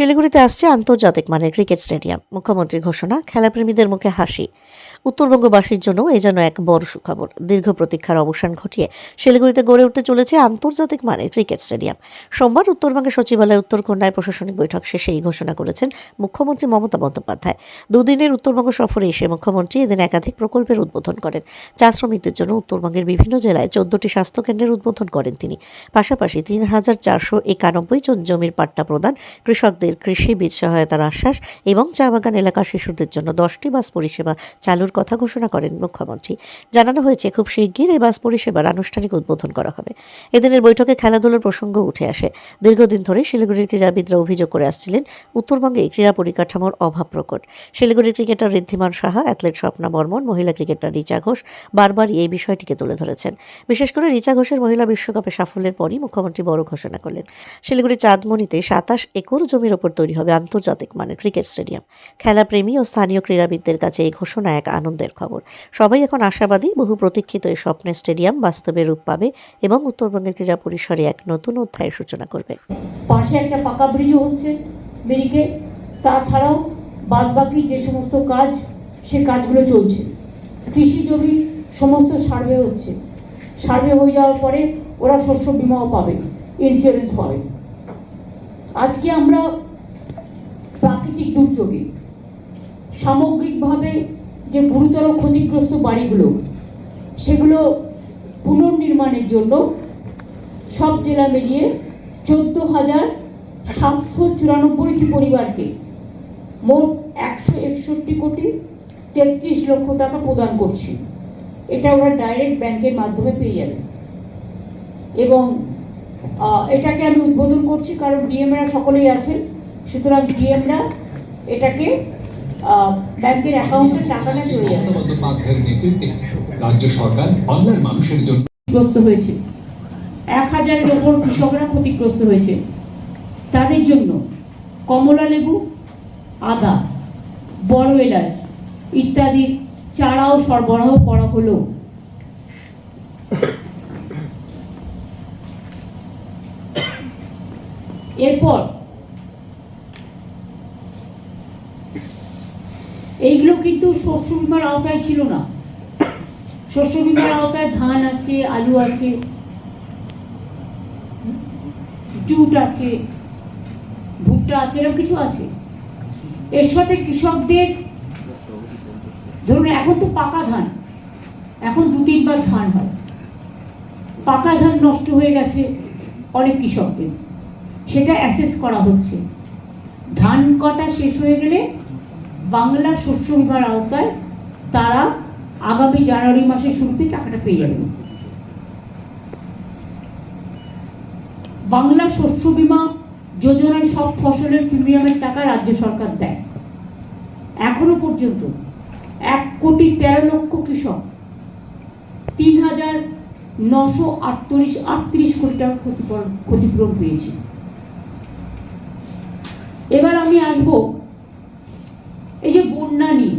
শিলিগুড়িতে আসছে আন্তর্জাতিক মানের ক্রিকেট স্টেডিয়াম। মুখ্যমন্ত্রী ঘোষণা, খেলাপ্রেমীদের মুখে হাসি। উত্তরবঙ্গবাসীর জন্য এ যেন এক বড় সুখবর। দীর্ঘ প্রতীক্ষার অবসান ঘটিয়ে শিলিগুড়িতে গড়ে উঠতে চলেছে আন্তর্জাতিক মানের ক্রিকেট স্টেডিয়াম। সোমবার উত্তরবঙ্গের সচিবালয় উত্তরকন্যায় প্রশাসনিক বৈঠক শেষে এই ঘোষণা করেছেন মুখ্যমন্ত্রী মমতা বন্দ্যোপাধ্যায়। দুদিনের উত্তরবঙ্গ সফরে এসে মুখ্যমন্ত্রী এদিন একাধিক প্রকল্পের উদ্বোধন করেন। চা শ্রমিকদের জন্য উত্তরবঙ্গের বিভিন্ন জেলায় চোদ্দটি স্বাস্থ্যকেন্দ্রের উদ্বোধন করেন তিনি। পাশাপাশি তিন হাজার চারশো একানব্বই জন জমির পাট্টা প্রদান কৃষকদের কৃষি বীজ সহায়তার আশ্বাস এবং চা বাগান এলাকার শিশুদের জন্য দশটি বাস পরিষেবা চালুর কথা ঘোষণা করেন মুখ্যমন্ত্রী। জানানো হয়েছে, খুব শিগগির এই বাস পরিষেবার আনুষ্ঠানিক উদ্বোধন করা হবে। এদিনের বৈঠকে খেলাধুলার প্রসঙ্গ উঠে আসে। দীর্ঘদিন ধরে শিলিগুড়ির ক্রীড়াবিদরা অভিযোগ করে আসছিলেন, উত্তরবঙ্গে ক্রীড়া পরিকাঠামোর অভাব প্রকট। শিলিগুড়ির ক্রিকেটার ঋদ্ধিমান সাহা, অ্যাথলেট স্বপ্না বর্মন, মহিলা ক্রিকেটার রিচা ঘোষ বারবারই এই বিষয়টিকে তুলে ধরেছেন। বিশেষ করে রিচা ঘোষের মহিলা বিশ্বকাপে সাফল্যের পরই মুখ্যমন্ত্রী বড় ঘোষণা করলেন। শিলিগুড়ি চাঁদমণিতে সাতাশ একর জমির ওপর তৈরি হবে আন্তর্জাতিক মানের ক্রিকেট স্টেডিয়াম। খেলাপ্রেমী ও স্থানীয় ক্রীড়াবিদদের কাছে এই ঘোষণা এক আনন্দের খবর। সবাই এখন আশাবাদী বহু প্রতীক্ষিত এই স্বপ্নের স্টেডিয়াম বাস্তবে রূপ পাবে এবং উত্তরবঙ্গের ক্রীড়া পরিসরে এক নতুন অধ্যায়ের সূচনা করবে। পাশে একটা পাকা ব্রিজও হচ্ছে মেরিকে। তাছাড়াও বাদ বাকি যে সমস্ত কাজ, সে কাজগুলো চলছে। কৃষি জমি সমস্ত সার্ভে হচ্ছে। সার্ভে হয়ে যাওয়ার পরে ওরা শস্য বিমাও পাবে ইন্স্যুরেন্স পাবে। আজকে আমরা প্রাকৃতিক দুর্যোগে, সামগ্রিকভাবে যে গুরুতর ক্ষতিগ্রস্ত বাড়িগুলো, সেগুলো পুনর্নির্মাণের জন্য সব জেলা মিলিয়ে চোদ্দ হাজার সাতশো চুরানব্বইটি পরিবারকে মোট একশো একষট্টি কোটি তেত্রিশ লক্ষ টাকা প্রদান করছি। এটা ওরা ডাইরেক্ট ব্যাংকের মাধ্যমে পেয়ে যাবে। এবং এটাকে আমি উদ্বোধন করছি কারণ ডিএমরা সকলেই আছেন। সুতরাং ডিএমরা এটাকে ব্যাংকের অ্যাকাউন্টে টাকাটা চলে যাবে বন্দ্যোপাধ্যায়ের নেতৃত্বে রাজ্য সরকার বাংলার মানুষের জন্য ক্ষতিগ্রস্ত হয়েছে। এক হাজারের ওপর কৃষকরা ক্ষতিগ্রস্ত হয়েছে। তাদের জন্য কমলা লেবু আদা বড় এলাচ ইত্যাদি চারাও সরবরাহ করা হলো। এরপর, এইগুলো কিন্তু শস্য বিমার আওতায় ছিল না। শস্য বিমার আওতায় ধান আছে, আলু আছে, জুট আছে, ভুট্টা আছে, এরকম কিছু আছে। এর সাথে কৃষকদের, ধরুন এখন তো পাকা ধান, এখন দু তিনবার ধান হয়। পাকা ধান নষ্ট হয়ে গেছে অনেক কৃষকদের। সেটা অ্যাসেস করা হচ্ছে। ধান কটা শেষ হয়ে গেলে বাংলা শস্য বিমার আওতায় তারা আগামী জানুয়ারি মাসের শুরুতে টাকাটা পেয়ে যাবেন বাংলা শস্য বিমা যোজনায় সব ফসলের প্রিমিয়ামের টাকা রাজ্য সরকার দেয়। এখনও পর্যন্ত এক কোটি তেরো লক্ষ কৃষক তিন হাজার নশো আটত্রিশ আটত্রিশ কোটি টাকা ক্ষতিপূরণ ক্ষতিপূরণ পেয়েছে। এবার আমি আসব। এই যে বন্যা নিয়ে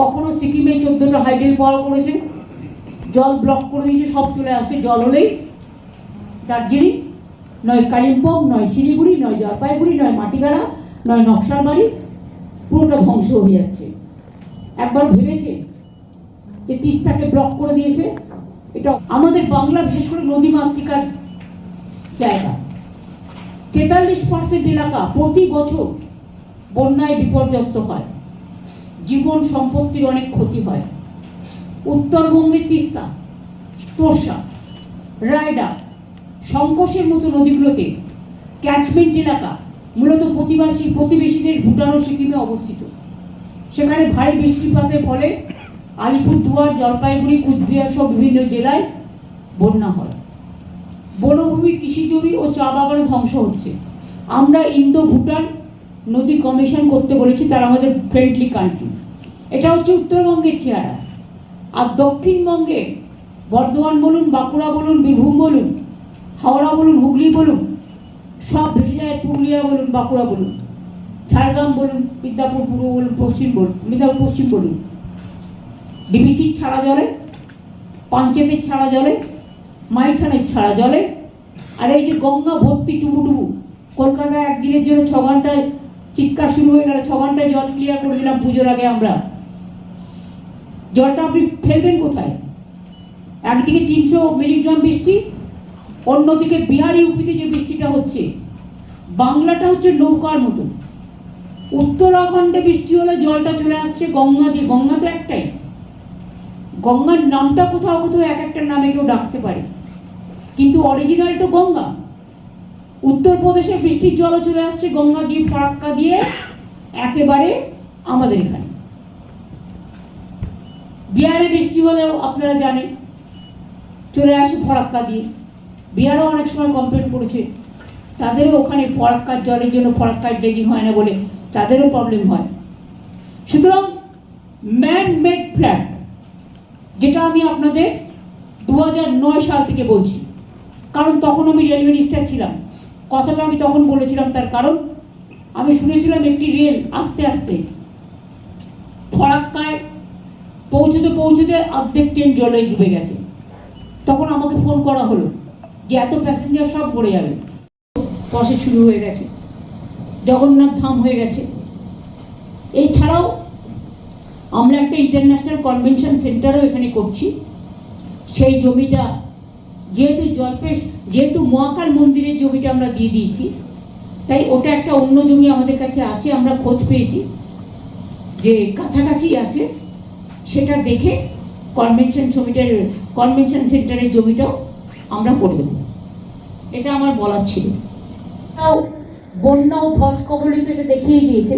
কখনো সিকিমে চোদ্দটা হাইড্রেল পাওয়ার করেছে, জল ব্লক করে দিয়েছে, সব চলে আসছে, জল হলেই দার্জিলিং, নয় কালিম্পং, নয় শিলিগুড়ি, নয় জলপাইগুড়ি, নয় মাটিগাড়া, নয় নকশালবাড়ি পুরোটা ধ্বংস হয়ে যাচ্ছে। একবার ভেবেছে যে তিস্তাকে ব্লক করে দিয়েছে, এটা আমাদের বাংলা, বিশেষ করে নদী মাতৃকার জায়গা। তেতাল্লিশ পার্সেন্ট এলাকা প্রতি বছর বন্যায় বিপর্যস্ত হয়। জীবন সম্পত্তির অনেক ক্ষতি হয়। উত্তরবঙ্গের তিস্তা তোর্ষা রায়ডা সংকোষের মতো নদীগুলোতে ক্যাচমেন্ট এলাকা মূলত প্রতিবাসী প্রতিবেশী দেশ ভুটান ও সিকিমে অবস্থিত। সেখানে ভারী বৃষ্টিপাতের ফলে আলিপুরদুয়ার, জলপাইগুড়ি, কুচবিহার সহ বিভিন্ন জেলায় বন্যা হয়। বনভূমি কৃষিজমি ও চা বাগানও ধ্বংস হচ্ছে। আমরা ইন্দো ভুটান নদী কমিশন করতে বলেছি, তারা আমাদের ফ্রেন্ডলি কান্ট্রি এটা হচ্ছে উত্তরবঙ্গের চেহারা। আর দক্ষিণবঙ্গে বর্ধমান বলুন, বাঁকুড়া বলুন, বীরভূম বলুন, হাওড়া বলুন, হুগলি বলুন, সব ভেসে যায় পুরুলিয়া বলুন, বাঁকুড়া বলুন, ঝাড়গ্রাম বলুন, মিদনাপুর, পূর্ব বলুন, পশ্চিম বলুন, মিদনাপুর, পশ্চিম বলুন। ডিবিসির ছাড়া জলে পাঞ্চেতের ছাড়া জলে মাইথানের ছাড়া জলে। আর এই যে গঙ্গা ভর্তি টুবু টুবু কলকাতায় একদিনের জন্য ছ ঘন্টায় চিৎকার শুরু হয়ে গেল, ছ ঘন্টায় জল ক্লিয়ার করে দিলাম পুজোর আগে আমরা। জলটা আপনি ফেলবেন কোথায়? একদিকে তিনশো মিলিগ্রাম বৃষ্টি, অন্যদিকে বিহার ইউপিতে যে বৃষ্টিটা হচ্ছে, বাংলাটা হচ্ছে নৌকার মতো উত্তরাখণ্ডে বৃষ্টি হলে জলটা চলে আসছে গঙ্গা দিয়ে। গঙ্গা তো একটাই। গঙ্গার নামটা কোথাও কোথাও এক একটা নামে কেউ ডাকতে পারে। কিন্তু অরিজিনাল তো গঙ্গা। উত্তরপ্রদেশে বৃষ্টির জলও চলে আসছে, গঙ্গা দিয়ে ফারাক্কা দিয়ে একেবারে আমাদের এখানে। বিহারে বৃষ্টি হলেও আপনারা জানেন, চলে আসে ফরাক্কা দিয়ে। বিহারও অনেক সময় কমপ্লেন করেছে, তাদেরও ওখানে ফরাক্কার জলের জন্য ফরাক্কার ড্রেজিং হয় না বলে তাদেরও প্রবলেম হয়। সুতরাং ম্যান মেড ফ্ল্যাট যেটা আমি আপনাদের দু সাল থেকে বলছি। কারণ তখন আমি রেল মিনিস্টার ছিলাম। কথাটা আমি তখন বলেছিলাম তার কারণ, আমি শুনেছিলাম একটি রেল আস্তে আস্তে ফরাক্কায় পৌঁছতে পৌঁছতে অর্ধেক ট্রেন জলে ডুবে গেছে। তখন আমাকে ফোন করা হলো যে এত প্যাসেঞ্জার সব পড়ে যাবে। প্রসেস শুরু হয়ে গেছে। জগন্নাথ ধাম হয়ে গেছে। এছাড়াও আমরা একটা ইন্টারন্যাশনাল কনভেনশন সেন্টারও এখানে করছি। সেই জমিটা, যেহেতু জলপেশ, যেহেতু মহাকাল মন্দিরের জমিটা আমরা দিয়ে দিয়েছি, তাই ওটা একটা অন্য জমি আমাদের কাছে আছে, আমরা খোঁজ পেয়েছি। যে কাছাকাছি আছে, সেটা দেখে কনভেনশন জমিটার কনভেনশন সেন্টারের জমিটাও আমরা করে দেবো। এটা আমার বলার ছিল। বন্যা ও ধস কবলিত এটা দেখিয়ে দিয়েছে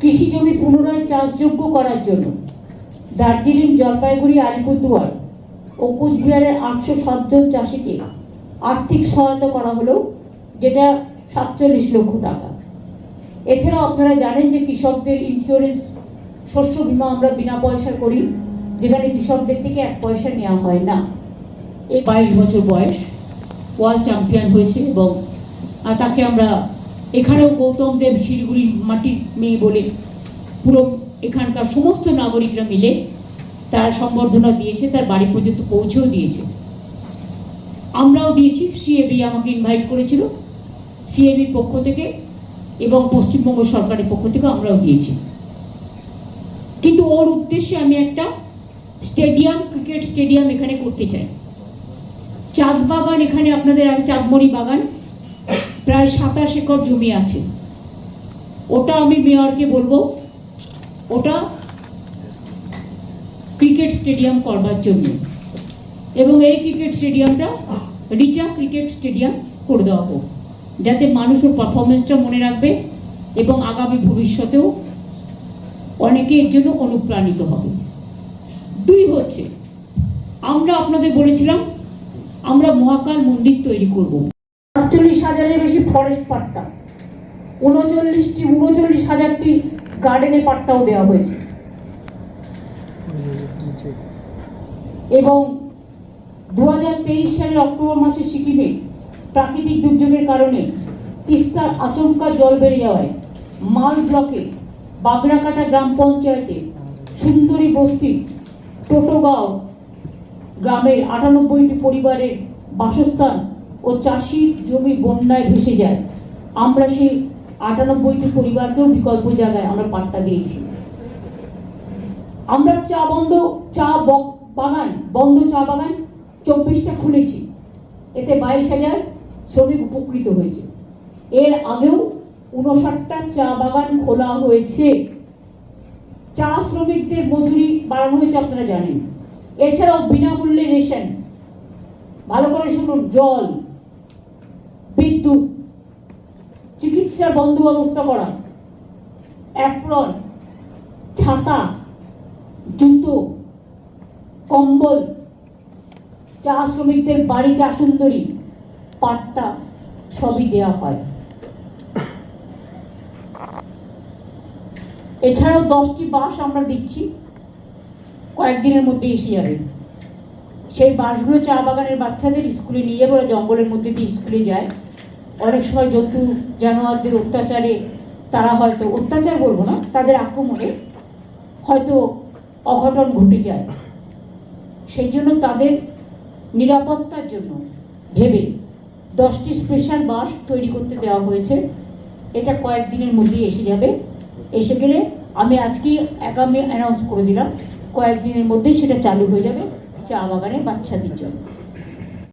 কৃষি জমি পুনরায় চাষযোগ্য করার জন্য দার্জিলিং জলপাইগুড়ি আলিপুরদুয়ার ও কুচবিহারের আটশো সাতজন চাষিকে আর্থিক সহায়তা করা হলো, যেটা সাতচল্লিশ লক্ষ টাকা। এছাড়াও আপনারা জানেন যে কৃষকদের ইন্স্যুরেন্স শস্য বীমা আমরা বিনা পয়সা করি, যেখানে কৃষকদের থেকে এক পয়সা নেওয়া হয় না। এই বাইশ বছর বয়স, ওয়ার্ল্ড চ্যাম্পিয়ন হয়েছে এবং তাকে আমরা এখানেও গৌতম দেব শিলিগুড়ির মাটির মেয়ে বলে পুরো এখানকার সমস্ত নাগরিকরা মিলে তারা সম্বর্ধনা দিয়েছে, তার বাড়ি পর্যন্ত পৌঁছেও দিয়েছে। আমরাও দিয়েছি সিএবি আমাকে ইনভাইট করেছিল সিএবির পক্ষ থেকে এবং পশ্চিমবঙ্গ সরকারের পক্ষ থেকে আমরাও দিয়েছি। কিন্তু ওর উদ্দেশ্যে আমি একটা স্টেডিয়াম, ক্রিকেট স্টেডিয়াম এখানে করতে চাই। চাঁদ বাগান এখানে আপনাদের আছে, চাঁদমণি বাগান। প্রায় সাতাশ একর জমি আছে। ওটা আমি মেয়রকে বলব, ওটা ক্রিকেট স্টেডিয়াম করবার জন্য। এবং এই ক্রিকেট স্টেডিয়ামটা রিচা ক্রিকেট স্টেডিয়াম করে দেওয়া হোক, যাতে মানুষের পারফরমেন্সটা মনে রাখবে এবং আগামী ভবিষ্যতেও অনেকে এর জন্য অনুপ্রাণিত হবে। দুই হচ্ছে, আমরা আপনাদের বলেছিলাম, আমরা মহাকাল মন্দির তৈরি করব। সাতচল্লিশ হাজারের বেশি ফরেস্ট পাট্টা। উনচল্লিশটি, উনচল্লিশ হাজারটি গার্ডেনে পাট্টাও দেওয়া হয়েছে। এবং দু হাজার তেইশ সালের অক্টোবর মাসে সিকিমে প্রাকৃতিক দুর্যোগের কারণে তিস্তার আচমকা জল বেড়ে যাওয়ায় মাল ব্লকে বাগড়াকাটা গ্রাম পঞ্চায়েতে সুন্দরী বস্তি টোটোগাঁও গ্রামের আটানব্বইটি পরিবারের বাসস্থান ও চাষির জমি বন্যায় ভেসে যায়। আমরা সেই আটানব্বইটি পরিবারকেও বিকল্প জায়গায় আমরা পাট্টা দিয়েছি। আমরা চা বন্ধ, চা বাগান, বন্ধ চা বাগান চব্বিশটা খুলেছি। এতে বাইশ হাজার শ্রমিক উপকৃত হয়েছে। এর আগেও উনষাটটা চা বাগান খোলা হয়েছে। চা শ্রমিকদের মজুরি বাড়ানো হয়েছে আপনারা জানেন। এছাড়াও বিনামূল্যে রেশন। ভালো করে শুনুন, জল। বিদ্যুৎ চিকিৎসার বন্দোবস্ত করা, অ্যাপ্রন, ছাতা, জুতো, কম্বল, চা শ্রমিকদের বাড়ি চা সুন্দরী, পাট্টা সবই দেওয়া হয়। এছাড়াও দশটি বাস আমরা দিচ্ছি, কয়েকদিনের মধ্যে এসে যাবে। সেই বাসগুলো চা বাগানের বাচ্চাদের স্কুলে নিয়ে যাবে, ওরা জঙ্গলের মধ্যে দিয়ে স্কুলে যায়। অনেক সময় জন্তু জানোয়ারদের অত্যাচারে তারা হয়তো, অত্যাচার বলব না, তাদের আক্রমণে হয়তো অঘটন ঘটে যায়। সেই জন্য তাদের নিরাপত্তার জন্য ভেবে দশটি স্পেশাল বাস তৈরি করতে দেওয়া হয়েছে। এটা কয়েকদিনের মধ্যেই এসে যাবে। এসে গেলে আমি আজকেই আগামী অ্যানাউন্স করে দিলাম, কয়েকদিনের মধ্যেই সেটা চালু হয়ে যাবে চা বাগানের বাচ্চাদের জন্য।